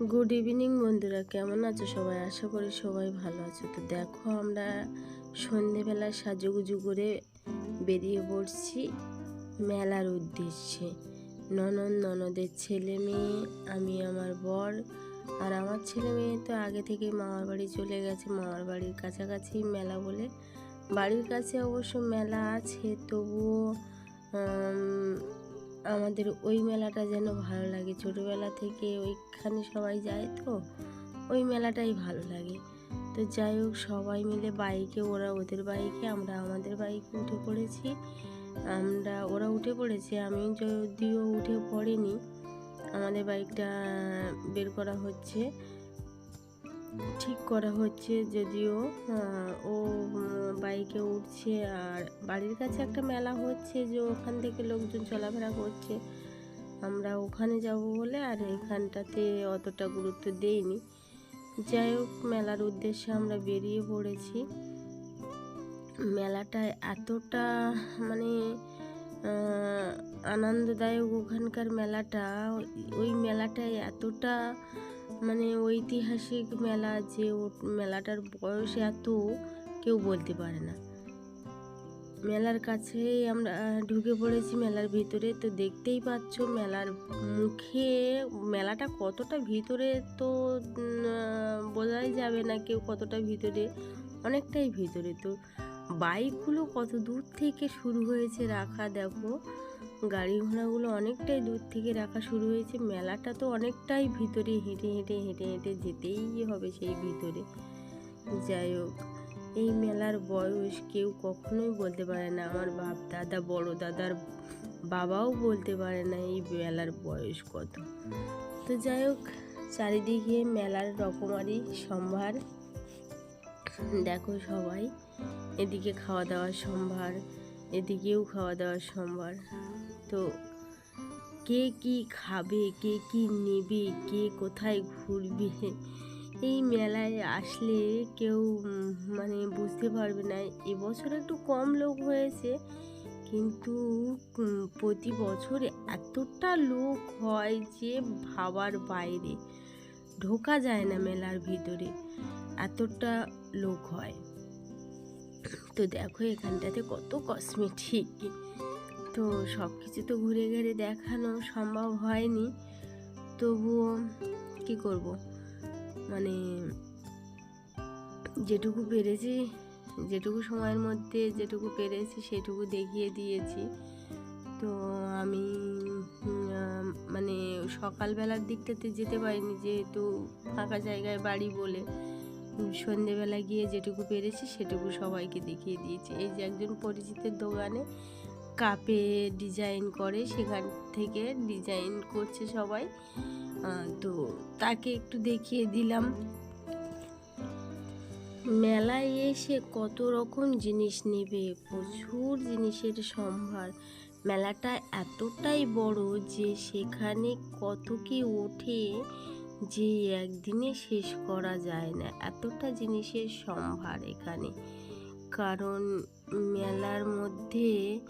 Good evening বন্ধুরা। কেমন আছো সবাই? আশা করি সবাই ভালো আছো। তো দেখো, আমরা সন্ধেবেলা সাজুগুজু করে বেরিয়ে পড়ছি মেলার উদ্দেশ্যে। ননদ, ননদের ছেলে মেয়ে, আমি, আমার বর আর আমার ছেলে মেয়ে তো আগে থেকে মামার বাড়ি চলে গেছে। মামার বাড়ির কাছাকাছি মেলা বলে। বাড়ির কাছে অবশ্য মেলা আছে, তবুও আমাদের ওই মেলাটা যেন ভালো লাগে। ছোটোবেলা থেকে ওইখানে সবাই যায় তো, ওই মেলাটাই ভালো লাগে। তো যাই হোক, সবাই মিলে বাইকে, ওরা ওদের বাইকে, আমরা আমাদের বাইকে উঠে পড়েছি। আমরা, ওরা উঠে পড়েছে আমি যদিও উঠে পড়িনি। আমাদের বাইকটা বের করা হচ্ছে। ঠিক করা হচ্ছে যদিও ও বাইকে উঠছে আর বাড়ির কাছে একটা মেলা হচ্ছে যে ওখান থেকে লোকজন চলাফেরা করছে। আমরা ওখানে যাব বলে আর এখানটাতে অতটা গুরুত্ব দেইনি। যাই হোক, মেলার উদ্দেশ্যে আমরা বেরিয়ে পড়েছি। মেলাটা এতটা মানে আনন্দদায়ক ওখানকার মেলাটা, ওই মেলাটায় এতটা মানে ঐতিহাসিক মেলা যে মেলাটার বয়স এত, কেউ বলতে পারে না। মেলার কাছেই আমরা ঢুকে পড়েছি মেলার ভিতরে। তো দেখতেই পাচ্ছ মেলার মুখে মেলাটা কতটা ভিতরে তো বোঝাই যাবে না কেউ কতটা ভিতরে, অনেকটাই ভিতরে। তো বাইকগুলো কত দূর থেকে শুরু হয়েছে রাখা দেখো। গাড়ি ঘোড়াগুলো অনেকটাই দূর থেকে রাখা শুরু হয়েছে। মেলাটা তো অনেকটাই ভিতরে হেঁটে হেঁটে হেঁটে হেঁটে যেতেই হবে সেই ভিতরে। যাই হোক, এই মেলার বয়স কেউ কখনোই বলতে পারে না। আমার বাপ দাদা, বড় দাদার বাবাও বলতে পারে না এই মেলার বয়স কত। তো যাই হোক, চারিদিকে মেলার রকমারি সম্ভার। দেখো সবাই, এদিকে খাওয়া দাওয়ার সম্ভার, এদিকেও খাওয়া দাওয়ার সম্ভার। তো কে কি খাবে, কে কি নেবে, কে কোথায় ঘুরবে? এই মেলায় আসলে কেউ মানে বুঝতে পারবে না। এবছর একটু কম লোক হয়েছে, কিন্তু প্রতি বছর এতটা লোক হয় যে ভাবার বাইরে। ঢোকা যায় না মেলার ভিতরে, এতটা লোক হয়। তো দেখো এখানটাতে কত কসমেটিক তো সব কিছু তো ঘুরে ঘুরে দেখানো সম্ভব হয়নি। তবুও কি করব? মানে যেটুকু পেরেছি, যেটুকু সময়ের মধ্যে যেটুকু পেরেছি সেটুকু দেখিয়ে দিয়েছি। তো আমি মানে সকালবেলার দিকটাতে যেতে পারিনি যেহেতু ফাঁকা জায়গায় বাড়ি বলে। সন্ধেবেলা গিয়ে যেটুকু পেরেছি সেটুকু সবাইকে দেখিয়ে দিয়েছি। এই যে একজন পরিচিতের দোকানে কাপে ডিজাইন করে, সেখান থেকে ডিজাইন করছে সবাই। তো তাকে একটু দেখিয়ে দিলাম। মেলায় এসে কত রকম জিনিস নেবে, প্রচুর জিনিসের সম্ভার। মেলাটা এতটাই বড় যে সেখানে কত কি ওঠে যে একদিনে শেষ করা যায় না। এতটা জিনিসের সম্ভার এখানে। কারণ মেলার মধ্যে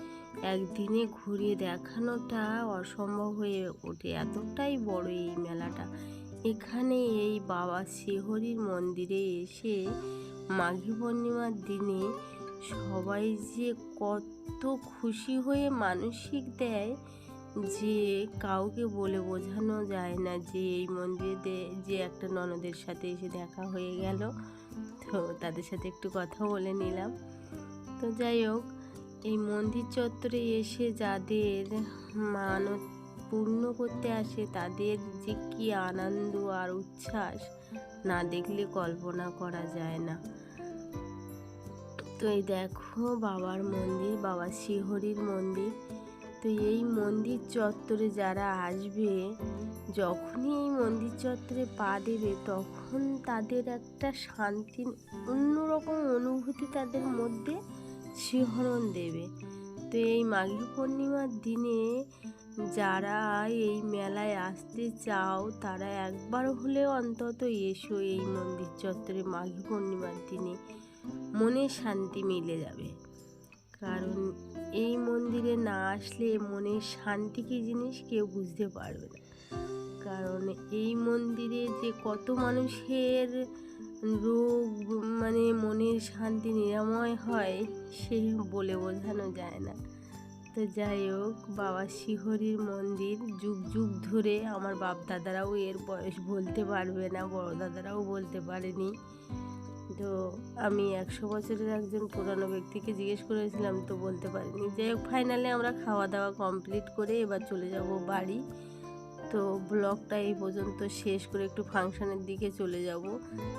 একদিনে ঘুরিয়ে দেখানোটা অসম্ভব হয়ে ওঠে। এতটাই বড় এই মেলাটা। এখানে এই বাবা শিহরির মন্দিরে এসে মাঘী পূর্ণিমার দিনে সবাই যে কত খুশি হয়ে মানসিক দেয় যে কাউকে বলে বোঝানো যায় না যে এই মন্দিরে যে একটা ননদের সাথে এসে দেখা হয়ে গেল। তো তাদের সাথে একটু কথা বলে নিলাম। তো যাই হোক, এই মন্দির চত্বরে এসে যাদের মানত পূর্ণ করতে আসে, তাদের যে কি আনন্দ আর উচ্ছ্বাস না দেখলে কল্পনা করা যায় না। তো এই দেখো বাবার মন্দির, বাবা শিহরির মন্দির। তো এই মন্দির চত্বরে যারা আসবে, যখনই এই মন্দির চত্বরে পা দেবে, তখন তাদের একটা শান্তি অন্যরকম অনুভূতি তাদের মধ্যে শিহরণ দেবে। তো এই মাঘী পূর্ণিমার দিনে যারা এই মেলায় আসতে চাও, তারা একবার হলেও অন্তত এসো এই মন্দির চত্বরে মাঘী পূর্ণিমার দিনে। মনে শান্তি মিলে যাবে। কারণ এই মন্দিরে না আসলে মনের শান্তি কী জিনিস কেউ বুঝতে পারবে না। কারণ এই মন্দিরে যে কত মানুষের রোগ মানে মনের শান্তি নিরাময় হয়, সে বলে বোঝানো যায় না। তো যাই হোক, বাবা শিহরির মন্দির যুগ যুগ ধরে আমার বাপ দাদারাও এর বয়স বলতে পারবে না বড় দাদারাও বলতে পারেনি। তো আমি একশো বছরের একজন পুরানো ব্যক্তিকে জিজ্ঞেস করেছিলাম, তো বলতে পারিনি। যাই হোক ফাইনালি আমরা খাওয়া দাওয়া কমপ্লিট করে এবার চলে যাব বাড়ি। তো ব্লগটা এই পর্যন্ত শেষ করে একটু ফাংশনের দিকে চলে যাব।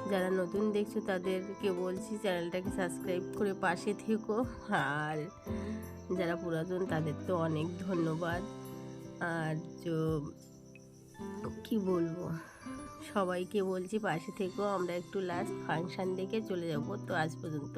যারা নতুন দেখছ তাদেরকে বলছি চ্যানেলটাকে সাবস্ক্রাইব করে পাশে থেকো। আর যারা পুরাতন তাদের তো অনেক ধন্যবাদ। আর কি বলব? সবাইকে বলছি পাশে থেকেও আমরা একটু লাস্ট ফাংশান দেখে চলে যাব। তো আজ পর্যন্ত